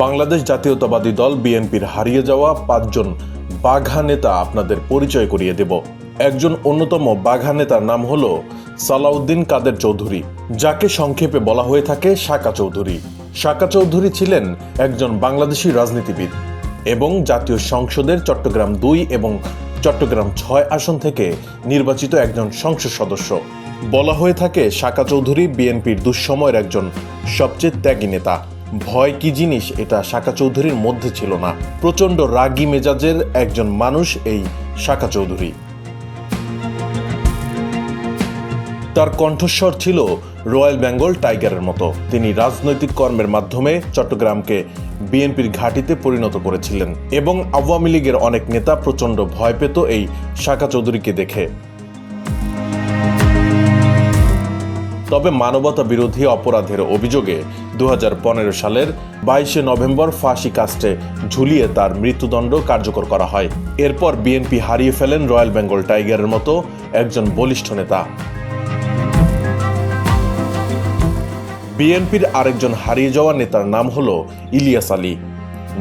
বাংলাদেশ জাতীয়তাবাদী দল বিএনপির হারিয়ে যাওয়া পাঁচজন বাঘা নেতা আপনাদের পরিচয় করিয়ে দেব। একজন অন্যতম বাঘা নেতার নাম হল সালাউদ্দিন কাদের চৌধুরী, যাকে সংক্ষেপে বলা হয়ে থাকে শাকা চৌধুরী। শাকা চৌধুরী ছিলেন একজন বাংলাদেশি রাজনীতিবিদ এবং জাতীয় সংসদের চট্টগ্রাম দুই এবং চট্টগ্রাম ছয় আসন থেকে নির্বাচিত একজন সংসদ সদস্য। বলা হয়ে থাকে শাকা চৌধুরী বিএনপির দুঃসময়ের একজন সবচেয়ে ত্যাগী নেতা। ভয় কি জিনিস এটা শাকা চৌধুরীর মধ্যে ছিল না। প্রচণ্ড রাগী মেজাজের একজন মানুষ এই শাকা চৌধুরী। তার কণ্ঠস্বর ছিল রয়্যাল বেঙ্গল টাইগারের মতো। তিনি রাজনৈতিক কর্মের মাধ্যমে চট্টগ্রামকে বিএনপির ঘাঁটিতে পরিণত করেছিলেন এবং আওয়ামী লীগের অনেক নেতা প্রচণ্ড ভয় পেত এই শাকা চৌধুরীকে দেখে। তবে মানবতা বিরোধী অপরাধের অভিযোগে দু হাজার পনেরো সালের বাইশে নভেম্বর ফাঁসি কাস্টে ঝুলিয়ে তার মৃত্যুদণ্ড কার্যকর করা হয়। এরপর বিএনপি হারিয়ে ফেলেন রয়্যাল বেঙ্গল টাইগারের মতো একজন বলিষ্ঠ নেতা। বিএনপির আরেকজন হারিয়ে যাওয়া নেতার নাম হল ইলিয়াস আলী,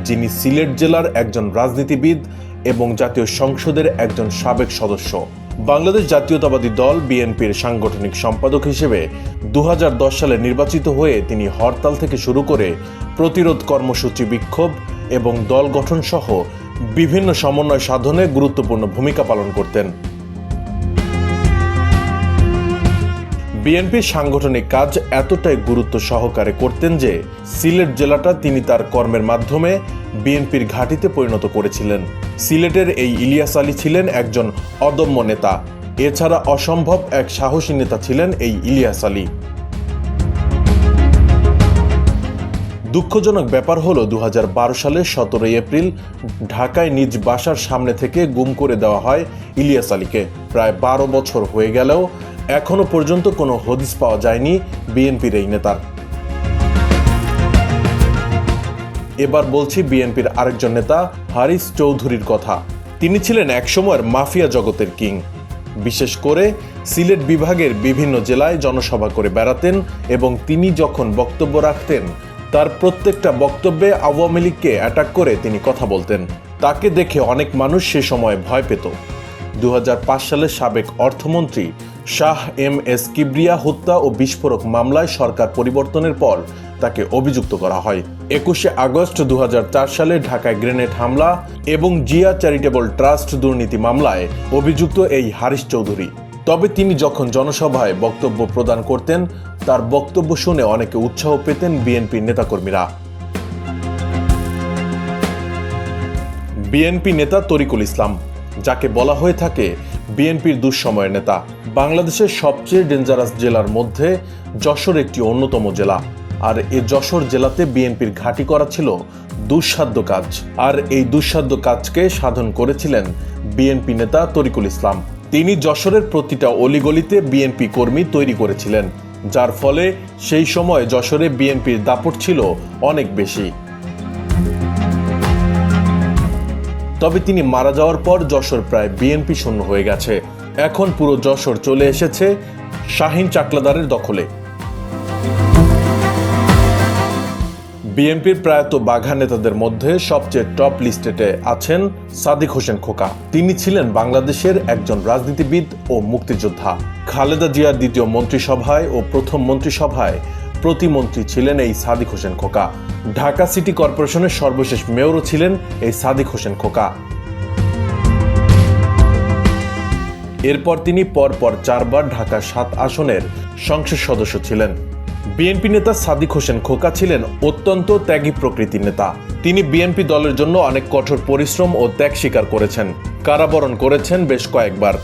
যিনি সিলেট জেলার একজন রাজনীতিবিদ এবং জাতীয় সংসদের একজন সাবেক সদস্য। বাংলাদেশ জাতীয়তাবাদী দল বিএনপির সাংগঠনিক সম্পাদক হিসেবে দু হাজার দশ সালে নির্বাচিত হয়ে তিনি হরতাল থেকে শুরু করে প্রতিরোধ কর্মসূচি বিক্ষোভ এবং দল গঠন সহ বিভিন্ন সমন্বয় সাধনে গুরুত্বপূর্ণ ভূমিকা পালন করতেন। বিএনপির সাংগঠনিক কাজ এতটাই গুরুত্ব সহকারে করতেন যে সিলেট জেলাটা তিনি তার কর্মের মাধ্যমে বিএনপির ঘাঁটিতে পরিণত করেছিলেন। সিলেটের এই ইলিয়াস আলী ছিলেন একজন অদম্য নেতা। এছাড়া অসম্ভব এক সাহসী নেতা ছিলেন এই ইলিয়াস আলী। দুঃখজনক ব্যাপার হলো দু সালের সতেরোই এপ্রিল ঢাকায় নিজ বাসার সামনে থেকে গুম করে দেওয়া হয় ইলিয়াস আলীকে। প্রায় বারো বছর হয়ে গেলেও এখনও পর্যন্ত কোনো হদিস পাওয়া যায়নি বিএনপির এই নেতার। এবার বলছি বিএনপির আরেকজন নেতা, হারিস চৌধুরীর কথা। তিনি ছিলেন একসময়ের মাফিয়া জগতের কিং। বিশেষ করে সিলেট বিভাগের বিভিন্ন জেলায় জনসভা করে বেড়াতেন এবং তিনি যখন বক্তব্য রাখতেন, তার প্রত্যেকটা বক্তব্যে আওয়ামী লীগকে অ্যাটাক করে তিনি কথা বলতেন। তাকে দেখে অনেক মানুষ সে সময় ভয় পেত। দু সালের সাবেক অর্থমন্ত্রী শাহ এম এস কিবরিয়া হত্যা ও বিস্ফোরক মামলায় সরকার পরিবর্তনের পর তাকে অভিযুক্ত করা হয়। একুশে আগস্ট দু হাজার চার সালে ঢাকায় গ্রেনেড হামলা এবং জিয়া চ্যারিটেবল ট্রাস্ট দুর্নীতি মামলায় অভিযুক্ত এই হারিশ চৌধুরী। তবে তিনি যখন জনসভায় বক্তব্য প্রদান করতেন, তার বক্তব্য শুনে অনেকে উৎসাহ পেতেন বিএনপির নেতাকর্মীরা। বিএনপি নেতা তরিকুল ইসলাম, যাকে বলা হয়ে থাকে বিএনপির দুঃসময়ের নেতা। বাংলাদেশের সবচেয়ে ডেঞ্জারাস জেলার মধ্যে যশোর একটি অন্যতম জেলা। আর এ যশোর জেলাতে বিএনপির ঘাঁটি করা ছিল দুঃসাধ্য কাজ। আর এই দুঃসাধ্য কাজকে সাধন করেছিলেন বিএনপি নেতা তরিকুল ইসলাম। তিনি যশোরের প্রতিটা অলিগলিতে বিএনপি কর্মী তৈরি করেছিলেন, যার ফলে সেই সময় যশোরে বিএনপির দাপট ছিল অনেক বেশি। তবে তিনি মারা যাওয়ার পর যশোর প্রায় বিএনপি শূন্য হয়ে গেছে। এখন পুরো যশোর চলে এসেছে শাহিন চাকলাদারের দখলে। বিএনপির প্রয়াত বাঘা নেতাদের মধ্যে সবচেয়ে টপ লিস্টেটে আছেন সাদিক হোসেন খোকা। তিনি ছিলেন বাংলাদেশের একজন রাজনীতিবিদ ও মুক্তিযোদ্ধা। খালেদা জিয়ার দ্বিতীয় মন্ত্রিসভায় ও প্রথম মন্ত্রিসভায় প্রতিমন্ত্রী ছিলেন এই সাদিক হোসেন খোকা। ঢাকা সিটি কর্পোরেশনের সর্বশেষ মেয়রও ছিলেন এই সাদিক হোসেন খোকা। এরপর তিনি পরপর চারবার ঢাকা সাত আসনের সংসদ সদস্য ছিলেন। বিএনপি নেতা সাদিক হোসেন খোকা ছিলেন অত্যন্ত ত্যাগী প্রকৃতির নেতা। তিনি বিএনপি দলের জন্য অনেক কঠোর পরিশ্রম ও ত্যাগ স্বীকার করেছেন, কারাবরণ করেছেন বেশ কয়েকবার।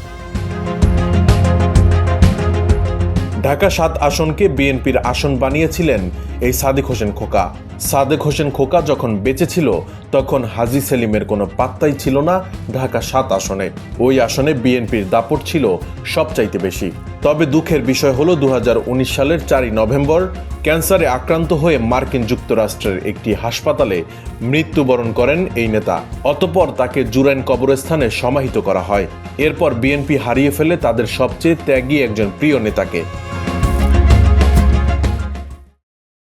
ঢাকা সাত আসনকে বিএনপির আসন বানিয়েছিলেন এই সাদিক হোসেন খোকা। সাদেক হোসেন খোকা যখন বেঁচে ছিল তখন হাজি সেলিমের কোনো পাত্তাই ছিল না ঢাকা সাত আসনে। ওই আসনে বিএনপির দাপট ছিল সবচাইতে বেশি। তবে দুঃখের বিষয় হলো দু সালের চারই নভেম্বর ক্যান্সারে আক্রান্ত হয়ে মার্কিন যুক্তরাষ্ট্রের একটি হাসপাতালে মৃত্যুবরণ করেন এই নেতা। অতপর তাকে জুরাইন কবরস্থানে সমাহিত করা হয়। এরপর বিএনপি হারিয়ে ফেলে তাদের সবচেয়ে ত্যাগী একজন প্রিয় নেতাকে।